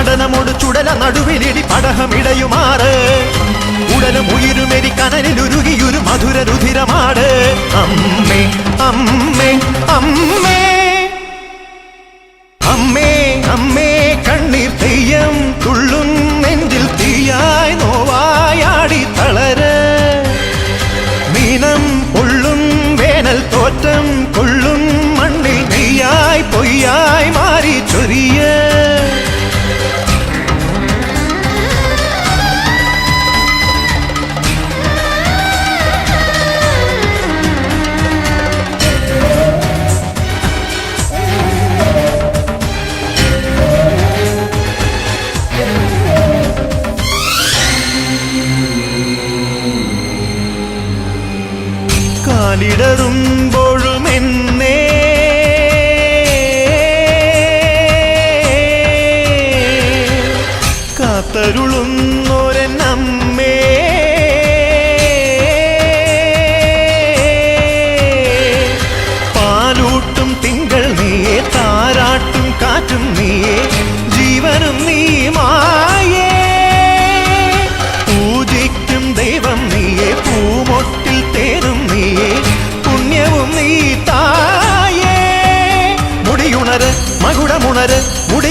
ചുടല നടുവിലിടി പടഹമിടയുമാറ്. ഉടലും ഉയിരുമെരി കനലിലുരുകിയൊരു മധുര രുധിരമാട്. അമ്മേ അമ്മേ അമ്മേ. അമ്മേ അമ്മേ കണ്ണീർ തെയ്യം തുള്ളും നെഞ്ചിൽ തീയായി നോവായാടി തളര്. മീനം കൊള്ളും വേനൽ തോറ്റം കൊള്ളും മണ്ണിൽ നെയ്യായി പൊയ്യായി മാറി ചൊരിയ കാലിടറുമ്പോഴും എന്നെ കാത്തരുളുന്നൊരമ്മേ പാലൂട്ടും തിങ്കൾ നീയെ താരാട്ടും കാറ്റും നീയെ ജീവനും നീ മായേ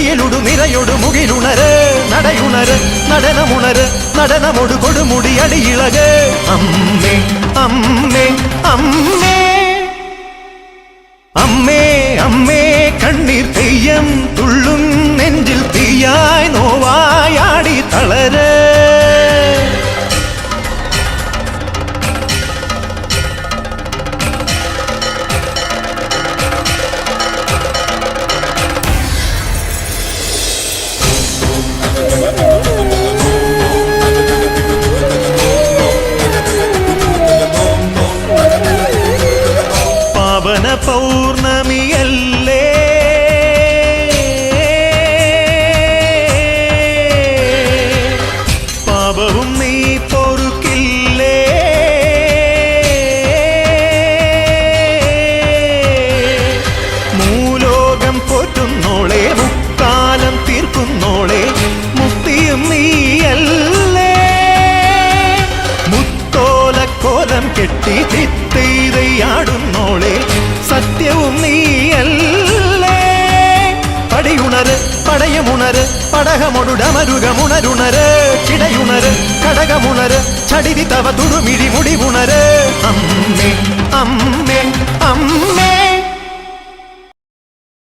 മുടിയിലുടു നിരയൊടു മുകിലുണര് നടയുണര് നടനമുണര് നടനമൊടു കൊടുമുടി അടിയിളക് അമ്മേ അമ്മേ അമ്മേ അമ്മേ അമ്മേ കണ്ണീർ പൗർണമിയല്ലേ? പാപവും നീ പൊറുക്കില്ലേ? മൂലോകം പോറ്റുന്നോളെ മുക്കാലം തീർക്കുന്നോളെ മുക്തിയും നീയല്ലേ? മുത്തോലക്കോലം കെട്ടി തിത്തെയ്തയാടുന്നോളെ സത്യവും നീയല്ലേ. പടിയുണര് പടയമുണര് പടകമൊടുടമരുകമുണരുണര്. കിടയുണര് കടകമുണര് ചടിതി തവ തുടി